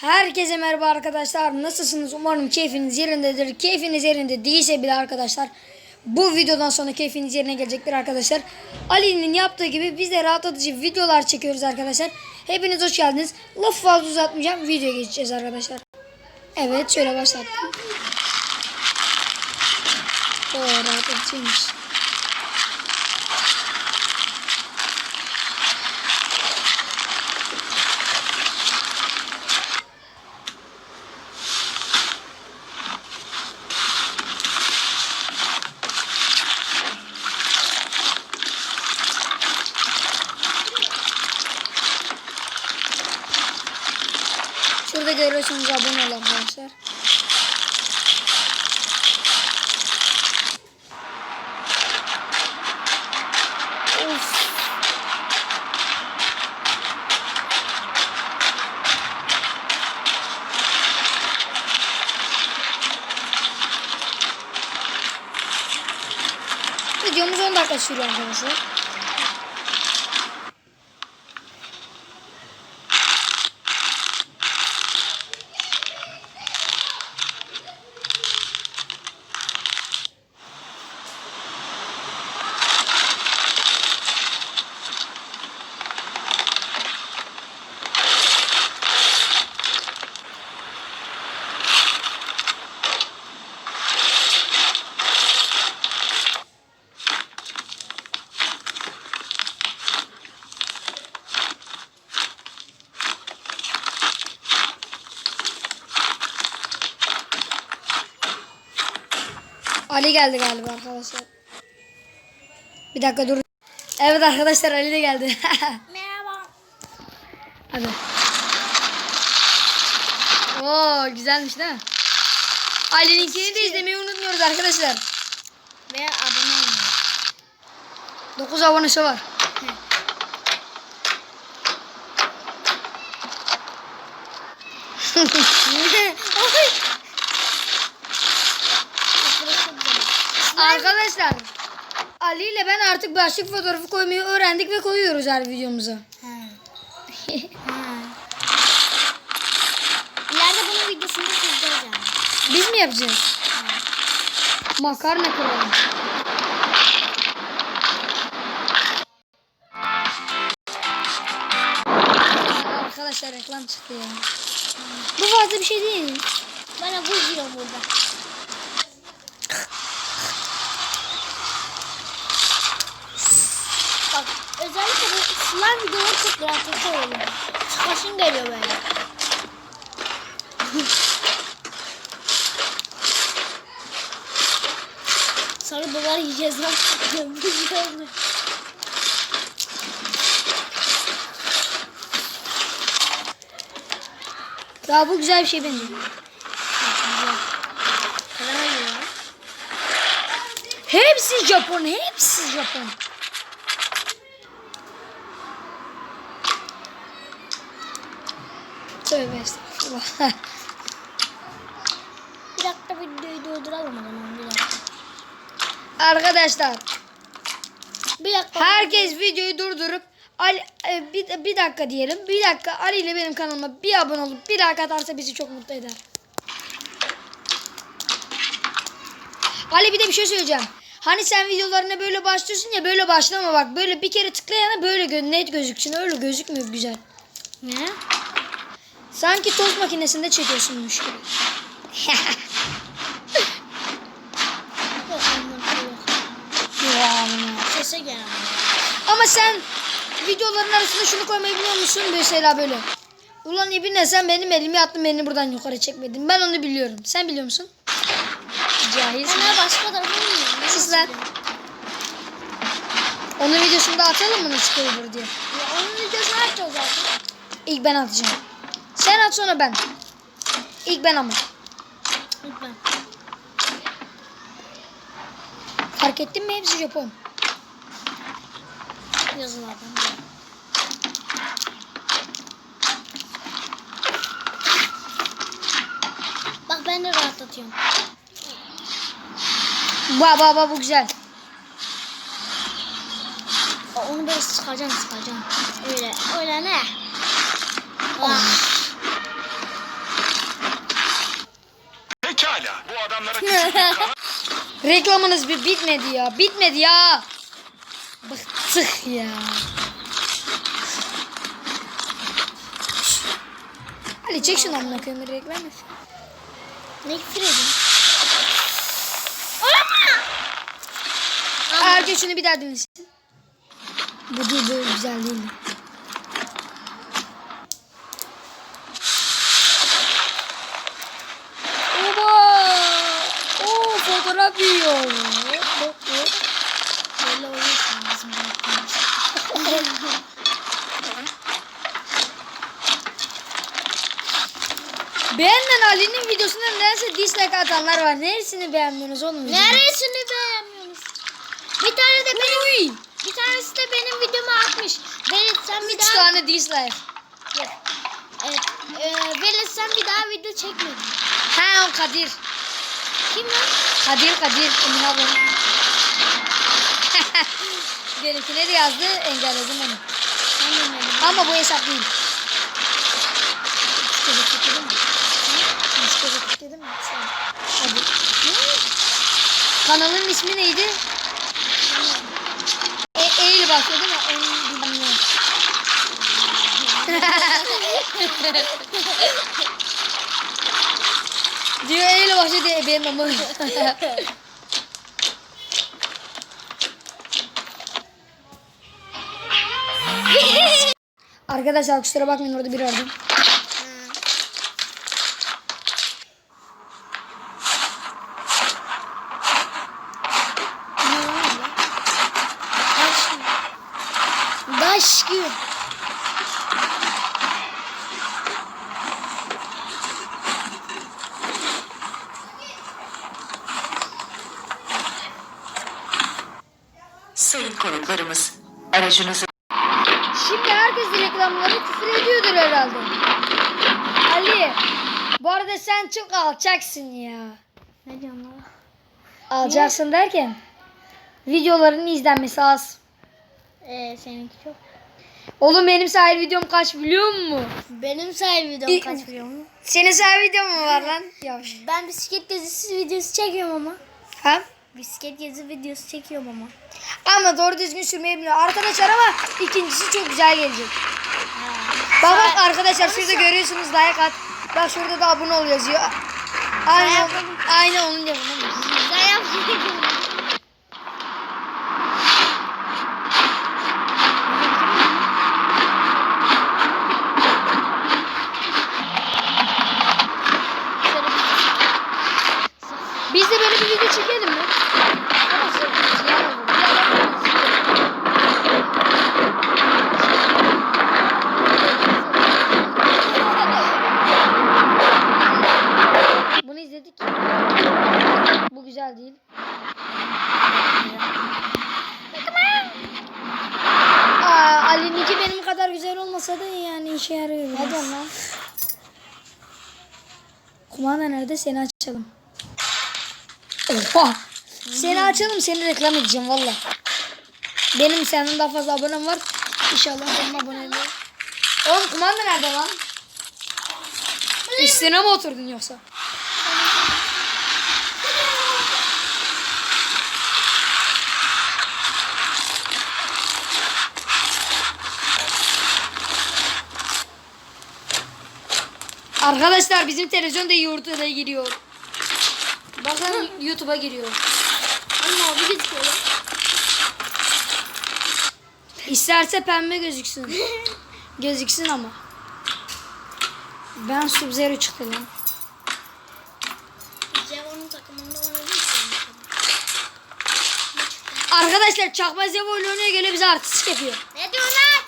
Herkese merhaba arkadaşlar. Nasılsınız? Umarım keyfiniz yerindedir. Keyfiniz yerinde değilse bile arkadaşlar bu videodan sonra keyfiniz yerine gelecektir arkadaşlar. Ali'nin yaptığı gibi biz de rahatlatıcı videolar çekiyoruz arkadaşlar. Hepiniz hoş geldiniz. Lafı fazla uzatmayacağım. Videoya geçeceğiz arkadaşlar. Evet şöyle başlattım. Oo rahatlatıcıymış. Şurada görüyorsunuz abone olun arkadaşlar. Of. Videomuz 10 dakika sürüyor arkadaşlar. Ali geldi galiba arkadaşlar. Bir dakika dur. Evet arkadaşlar Ali de geldi. Merhaba. Hadi. Oo güzelmiş değil mi? Ali'ninkini de izlemeyi unutmuyoruz arkadaşlar. Ve abone olmayı. 9 abonesi var. Ay. Arkadaşlar Ali ile ben artık başlık fotoğrafı koymayı öğrendik ve koyuyoruz her videomuza. Ha. Ha. İleride bunun videosunu da çekeceğiz yani. Biz mi yapacağız? Makarna koyalım. Arkadaşlar reklam çıktı ya. Bu fazla bir şey değil. Bana buz diyor burada. Bak özellikle bu slime videoları çok rahatlatıcı oluyor. Çıkasın geliyor böyle. Sarı dolar yiyeceğiz lan. Oldu. Daha bu güzel bir şey benziyor. Hepsi Japon, hepsi Japon. Tövbe estağfurullah. Bir dakika videoyu durduralım o zaman bir dakika. Arkadaşlar Bir dakika. herkes videoyu durdurup Ali, e, bir, bir dakika diyelim. Bir dakika Ali ile benim kanalıma bir abone olup bir like atarsa bizi çok mutlu eder. Ali bir de bir şey söyleyeceğim. Hani sen videolarına böyle başlıyorsun ya böyle başlama bak. Böyle bir kere tıklayana böyle gö- net gözüksün. Öyle gözükmüyor güzel. Ne? Sanki tost makinesinde çekiyorsunmuş gibi. Sese gel ama. Ama sen videoların arasında şunu koymayı biliyor musun? Mesela böyle. Ulan İbine sen benim elimi attın beni buradan yukarı çekmedin. Ben onu biliyorum. Sen biliyor musun? Cahilsin. Hemen başka mı gidiyorsun? Sus lan. Onun videosunu da atalım mı koyulur diye. Ya onun videosunu açacağız zaten. İlk ben atacağım. Sen at sonra ben. İlk ben ama. Lütfen. Fark ettin mi hepsi Japon. Yazılardan. Bak ben de rahatlatıyorum. Ba ba ba bu güzel. Onu böyle sıkacağım sıkacağım. Öyle öyle ne? Ah. Adamlara küçük kanal Reklamınız bir bitmedi ya. Bitmedi ya. Bıktık ya. Ali çek şunu amına koyayım bir reklam yap. Ne küfür edin? Herkes şunu bir daha dinlesin. Bu değil bu güzel değil. Oba! Oo yiyor. Hop, hop. Böyle oluyorsun bizim yaptığımız. Beğenmeyen Ali'nin videosunda nedense dislike atanlar var. Neresini beğenmiyorsunuz oğlum? Neresini beğenmiyorsunuz? Bir tane de benim bir tanesi de benim videomu atmış. Velet sen bir Üç daha tane dislike. Evet. E, Velet sen bir daha video çekmedin. Ha o Kadir. Kim lan? Kadir Kadir. Emin ablam. Benimkine de yazdı engelledim onu. Ama bu hesap değil. Kanalın ismi neydi? E, e ile değil mi? En ne. diyor E ile başlıyor diye benim ama. Arkadaşlar kusura bakmayın orada biri aradı. Konuklarımız, aracınızı Şimdi herkes reklamları küfür ediyordur herhalde. Ali bu arada sen çok alçaksın ya. Ne diyorsun lan? Alacaksın derken videoların izlenmesi az. Ee, seninki çok. Oğlum benim sahil videom kaç biliyor musun? Benim sahibi videom İ- kaç biliyor musun? Senin sahil videon mu var lan? Yavaş. Ben bisiklet gezisi videosu çekiyorum ama. Ha? Bisiklet gezi videosu çekiyorum ama. Ama doğru düzgün sürmeyi bilmiyor. Arkadaşlar ama ikincisi çok güzel gelecek. Bak bak arkadaşlar şurada görüyorsunuz like at. Bak şurada da abone ol yazıyor. Aynı, aynı onun yapımı. Güzel yapacağım. Biz de böyle bir video çekelim mi? Bunu izledik. Bu güzel değil. Aa, Ali'ninki benim kadar güzel olmasa da yani işe yarıyor. Hadi lan. Kumanda nerede? Seni açalım. Oha! Seni açalım seni reklam edeceğim valla. Benim senden daha fazla abonem var. İnşallah benim abonem de. Oğlum kumanda nerede lan? Üstüne mi oturdun yoksa? Arkadaşlar bizim televizyon da YouTube'a giriyor. Bakın YouTube'a giriyor. Ama abi gözüküyor lan. İsterse pembe gözüksün. gözüksün ama. Ben Sub-Zero çıktı lan. Takımında. Arkadaşlar Çakma Zevo ile oynaya göre bize artistik yapıyor. Ne diyorsun lan?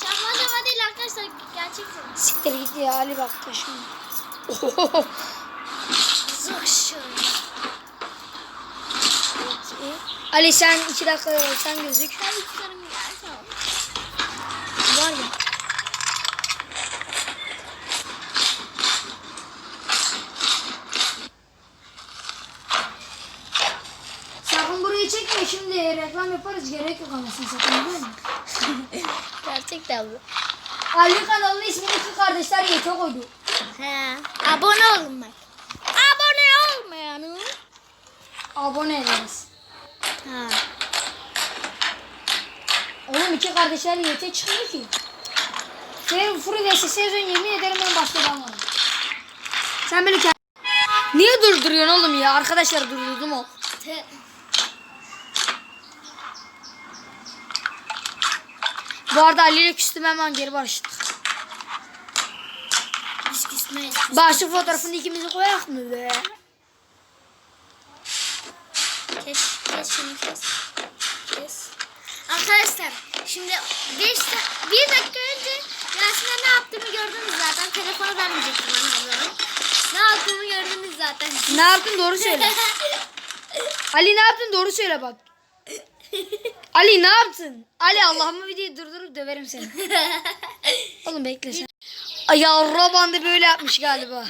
Çakma Ceva değil arkadaşlar. Gerçek Ceva. Siktir git ya Ali bak taşım. Zık şöyle. Ali sen iki dakika sen gözük. Ben tutarım ya. Var mı? Sakın burayı çekme şimdi reklam yaparız gerek yok anasını satayım değil mi? Gerçekten bu. Ali kanalının ismini iki kardeşler YT koydu. He. Abone olun bak. Abone olmayı abone ederiz. Ha. Oğlum iki kardeşler yete çıkmıyor ki. Sen Furi vs sezon yemin ederim ben başka adam varım. Sen beni kend- Niye durduruyorsun oğlum ya? Arkadaşlar durdurdum o. Bu arada Ali ile küstüm hemen geri barıştık. Biz küsmeyiz. Başlık fotoğrafını ikimizi koyak mı be? Kes şunu kes. Kes. Arkadaşlar şimdi 5 bir dakika önce Yasin'e ne yaptığımı gördünüz zaten. Telefonu vermeyecektim bana ablamın. Ne yaptığımı gördünüz zaten. Ne yaptın doğru söyle. Ali ne yaptın doğru söyle bak. Ali ne yaptın? Ali Allah'ımı videoyu durdurup döverim seni. Oğlum bekle sen. Ay ya bandı böyle yapmış galiba.